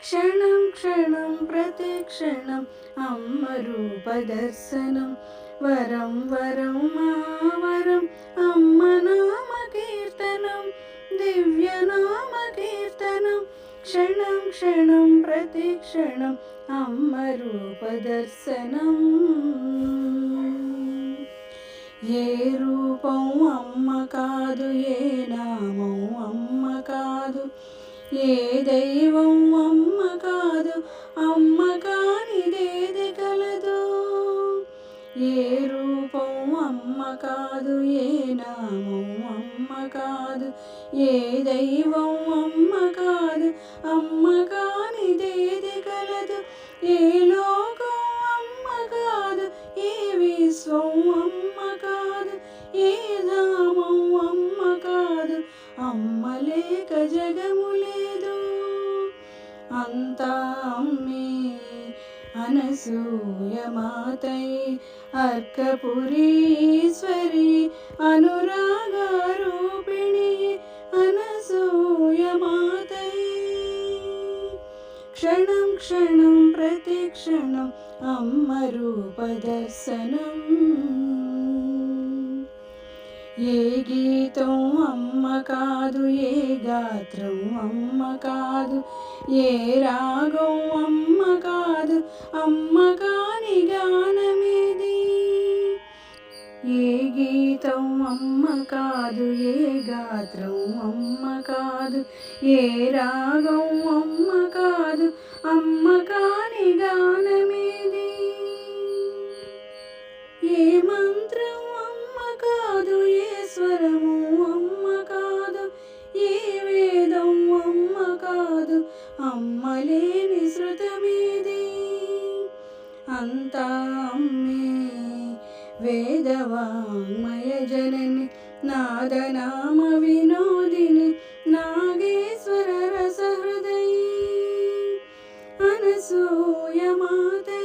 క్షణం క్షణం ప్రతి క్షణం అమ్మ రూపదర్శనం వరం వరం మావరం అమ్మ నామ కీర్తనం. దివ్య నామ కీర్తనం. క్షణం క్షణం ప్రతి క్షణం అమ్మ రూపదర్శనం ఏ రూపం అమ్మ కాదు ఏ నామం అమ్మ కాదు. ఏ దైవం అమ్మ కాదు అమ్మ కానిదేది కలదు. ఏ రూపం అమ్మ కాదు ఏ నామం అమ్మ కాదు ఏ దైవం అమ్మ కాదు అమ్మ కానిదేది కలదు. ఏ లోకం అమ్మ కాదు ఏ విశ్వం అమ్మ కాదు ఏ ధామం అమ్మ కాదు అమ్మ లేక జగము లేదు అంతా అమ్మే అనసూయ మాతై అర్కపురీశ్వరి అనురాగ రూపిణి అనసూయ మాతై క్షణం క్షణం ప్రతిక్షణం అమ్మ రూపదర్శనం ఏ గీతం అమ్మ కాదు ఏ గాత్రం అమ్మ కాదు ఏ రాగం అమ్మ కాదు అమ్మ కాని గానమేది? ఏ గీతం అమ్మ కాదు ఏ గాత్రం అమ్మ కాదు ఏ రాగం అమ్మ కాదు అమ్మ కాదు ेदवाङ्मय वेदवाङ्मयजननि नाद नाम विनोदिनि नागेश्वर अनसूयमाते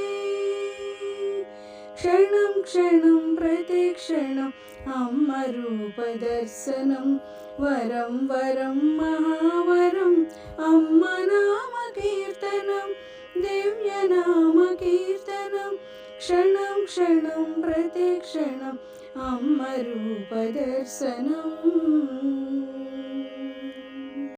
क्षणं क्षणं प्रतिक्षणम् अम्मरूपदर्शनं वरं वरं महा ക്ഷണം ക്ഷണം പ്രതിക്ഷണം അമ്മ രൂപദർശനം.